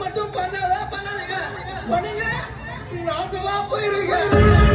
மட்டும் பண்ணாத, பண்ணாதீங்க. பண்ணீங்க, நாசமா போயிருவீங்க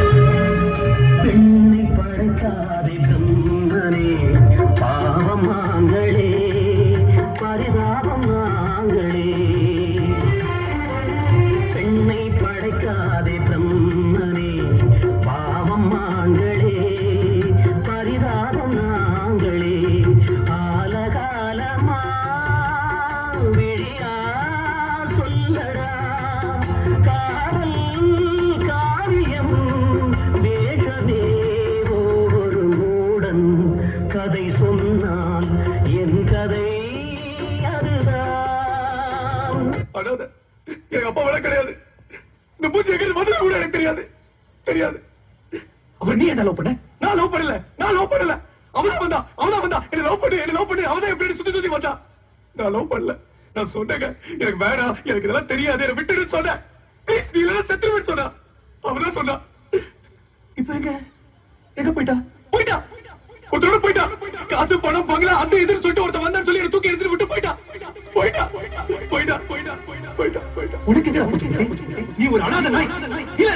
கதை சொன்னால் என் கதை அதுதான். எங்க அப்பா வேலை கிடையாது. இந்த பூச்சி எங்க வந்தது கூட எனக்கு தெரியாது. தெரியாது. அப்புறம் நீ என்ன லவ் பண்ண? நான் லவ் பண்ணல நான் லவ் பண்ணல. அவனா வந்தா அவனா வந்தா. என்ன லவ் பண்ணு என்ன லவ் பண்ணு. அவதான் எப்படி சுத்தி சுத்தி வந்தா நான் லவ் பண்ணல. நான் சொன்னேங்க எனக்கு வேணாம் எனக்கு இதெல்லாம் தெரியாது. என்ன விட்டுடு சொன்னேன். ப்ளீஸ் நீ இல்லைன்னா செத்துருவேன்னு சொன்னா அவதான் சொன்னா இப்ப எங்க? எங்க போயிட்டா? போயிட்டா. உத்தரவு போயிட்டா. காசு பணம் பங்களா அந்த இதுன்னு சொல்லிட்டு ஒருத்த வந்தான்னு சொல்லி தூக்கி எடுத்துட்டு விட்டு போயிட்டா. போயிட்டா போயிட்டா போயிட்டா போயிட்டா போயிட்டா உனக்கு நீ ஒரு அனாத நாய். இல்ல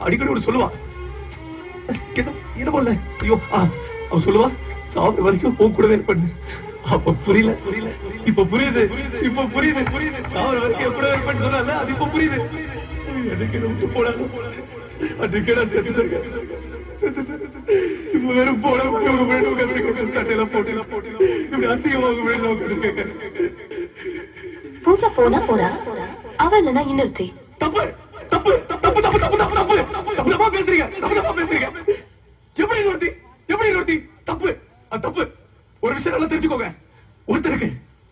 அடிக்கடி ஒரு சொல்லுவா. என்ன பண்ணல ஐயோ அவ சொல்லுவா சாப்பிட வரைக்கும் போக கூடவே பண்ணு அப்ப புரியல புரியல இப்ப புரியுது இப்ப புரியுது புரியுது சாப்பிட வரைக்கும் கூட இருப்பேன்னு சொன்னால அது இப்ப புரியுது எனக்கு விட்டு போனாங்க அதுக்கு நான் செத்துட்டேன் இப்ப வெறும் போன உட்கார்ந்து சட்டையில போட்டு போட்டு இப்படி அசிங்கமா உங்க முன்னாடி உட்கார்ந்து பூஜா போனா போறா அவ இல்லனா இன்னொருத்தி தப்பு தப்பு தப்பு தப்பு தப்பு தப்பு தப்பு தப்பு தப்பா பேசுறீங்க தப்பு தப்பா பேசுறீங்க எப்படி இன்னொருத்தி எப்படி ரொட்டி தப்பு. அது தப்பு. ஒரு விஷயம் நல்லா தெரிஞ்சுக்கோங்க. ஒருத்தருக்கு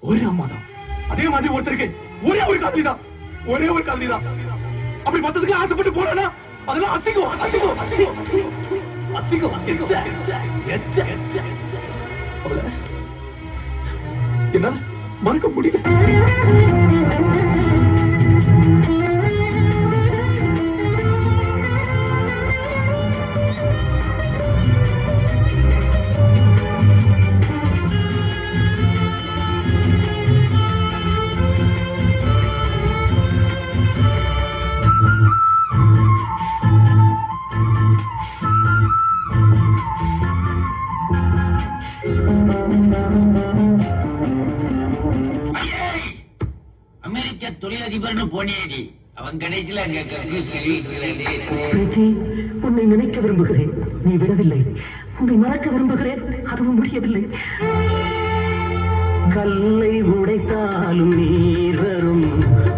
ஒரே அம்மா தான். அதே மாதிரி ஒருத்தருக்கு ஒரே ஒரு காதலி தான். ஒரே ஒரு காதலி தான். அப்படி மத்ததுக்கு ஆசைப்பட்டு போறானா அதெல்லாம் அசிங்கம் அசிங்கம் அசிங்கம் அசிங்கம் அசிங்கம். அவளை என்னால மறக்க முடியல. அமெரிக்க தொழிலதிபர்னு போனேடி. அவன் கடைசியில் அங்க உன்னை நினைக்க விரும்புகிறேன். நீ விடவில்லை. உன்னை மறக்க விரும்புகிறேன். அதுவும் முடியவில்லை. கல்லை உடைத்தாலும் நீர் வரும்.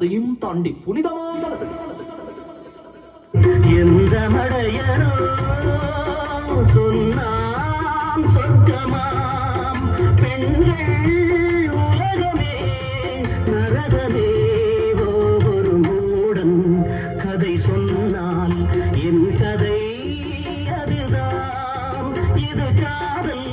அதையும் தாண்டி புனிதமானது எந்த மடையரோ சொன்னாம் சொர்க்கமாம். பெண்கள் உலகமே நரகமே ஒரு மூடன் கதை சொன்னால் என் கதை அதுதான். இது காதல்